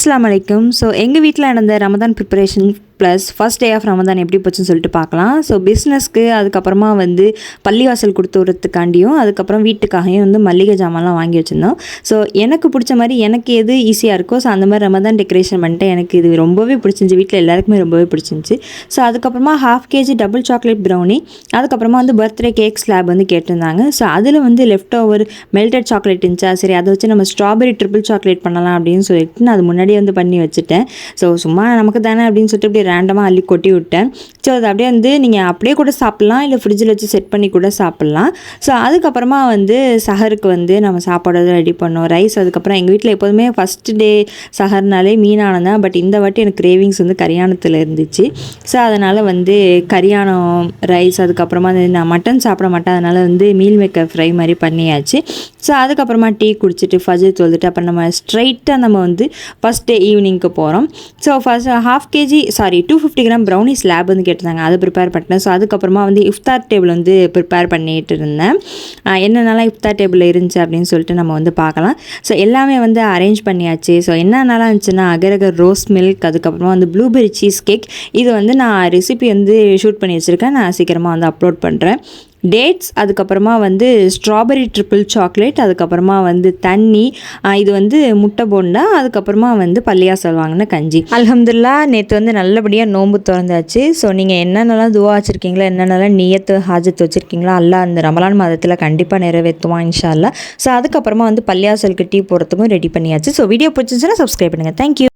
அஸ்லாம் வலைக்கும் ஸோ எங்கள் வீட்டில் நடந்த Ramadan preparation plus first day of Ramadan எப்படி போச்சுன்னு சொல்லிட்டு பார்க்கலாம். ஸோ பிஸ்னஸ்க்கு அதுக்கப்புறமா வந்து பள்ளிவாசல் கொடுத்து விடுறதுக்காண்டியும் அதுக்கப்புறம் வீட்டுக்காகவும் வந்து மல்லிகை ஜாமான்லாம் வாங்கி வச்சுருந்தோம். ஸோ எனக்கு பிடிச்ச மாதிரி எனக்கு எது ஈஸியாக இருக்கோ ஸோ அந்த மாதிரி ரமதான் டெக்கரேஷன் பண்ணிட்டு எனக்கு இது ரொம்பவே பிடிச்சிருந்துச்சி. வீட்டில் எல்லாருக்குமே ரொம்பவே பிடிச்சிருந்துச்சி. ஸோ அதுக்கப்புறமா half KG double chocolate brownie அதுக்கப்புறமா வந்து பர்த்டே கேக் ஸ்லாப் வந்து கேட்டிருந்தாங்க. ஸோ அதில் வந்து லெஃப்ட் ஓவர் மெல்டட் சாக்லேட் இருந்துச்சா சரி அதை வச்சு நம்ம ஸ்ட்ராபெரி ட்ரிபிள் சாக்லேட் பண்ணலாம் அப்படின்னு சொல்லிட்டு நான் அது முன்னாடியே வந்து பண்ணி வச்சுட்டேன். ஸோ சும்மா நமக்கு தானே அப்படின்னு சொல்லிட்டு இப்படி ரேண்டமாக அள்ளி கொட்டி விட்டேன். ஸோ அது அப்படியே வந்து நீங்கள் அப்படியே கூட சாப்பிட்லாம் இல்லை ஃப்ரிட்ஜில் வச்சு செட் பண்ணி கூட சாப்பிட்லாம். ஸோ அதுக்கப்புறமா வந்து சஹருக்கு வந்து நம்ம சாப்பாடு ரெடி பண்ணோம். ரைஸ் அதுக்கப்புறம் எங்கள் வீட்டில் எப்போதுமே ஃபஸ்ட் டே சஹர்னாலே மீனானம் தான். பட் இந்த வாட்டி எனக்கு கிரேவிங்ஸ் வந்து கரியானத்தில் இருந்துச்சு. ஸோ அதனால் வந்து கரியானம் ரைஸ் அதுக்கப்புறமா வந்து நான் மட்டன் சாப்பிட மாட்டேன். அதனால் வந்து மீல் மேக்கர் ஃப்ரை மாதிரி பண்ணியாச்சு. ஸோ அதுக்கப்புறமா டீ குடிச்சிட்டு ஃபஜர் தொழுதுட்டு அப்புறம் நம்ம ஸ்ட்ரைட்டாக நம்ம வந்து ஃபஸ்ட் டே ஈவினிங்க்கு போகிறோம் so first half KG sorry two fifty gram brownie slab வந்து கேட்டிருந்தாங்க. அதை ப்ரிப்பேர் பண்ணிட்டேன். ஸோ அதுக்கப்புறமா வந்து இஃப்தார் டேபிள் வந்து ப்ரிப்பேர் பண்ணிட்டு இருந்தேன். என்னென்னலாம் இஃப்தார் டேபிள் இருந்துச்சு அப்படின்னு சொல்லிட்டு நம்ம வந்து பார்க்கலாம். ஸோ எல்லாமே வந்து அரேஞ்ச் பண்ணியாச்சு. ஸோ என்னென்னலாம் இருந்துச்சுன்னா அகரகர் ரோஸ் மில்க் அதுக்கப்புறமா வந்து ப்ளூபெரி சீஸ் கேக் இது வந்து நான் ரெசிபி வந்து ஷூட் பண்ணி வச்சுருக்கேன். நான் சீக்கிரமாக வந்து அப்லோட் பண்ணுறேன் டேட்ஸ் அதுக்கப்புறமா வந்து ஸ்ட்ராபெரி ட்ரிப்பிள் சாக்லேட் அதுக்கப்புறமா வந்து தண்ணி இது வந்து முட்டை போண்டா அதுக்கப்புறமா வந்து பள்ளியா சொல்வாங்கன்னு கஞ்சி. அலமதுல்லா நேற்று வந்து நல்லபடியாக நோன்பு திறந்தாச்சு. ஸோ நீங்கள் என்னென்னலாம் துவா வச்சுருக்கீங்களோ என்னென்னலாம் நியத்து ஹாஜத் வச்சுருக்கீங்களோ அல்லா அந்த ரமலான் மாதத்தில் கண்டிப்பாக நிறைவேற்றுவான் இன்ஷால்லா ஸோ அதுக்கப்புறமா வந்து பள்ளியாசலுக்கு டீ போகிறதுக்கும் ரெடி பண்ணியாச்சு. ஸோ வீடியோ பிடிச்சிச்சுன்னா சப்ஸ்கிரைப் பண்ணுங்கள் தேங்க்யூ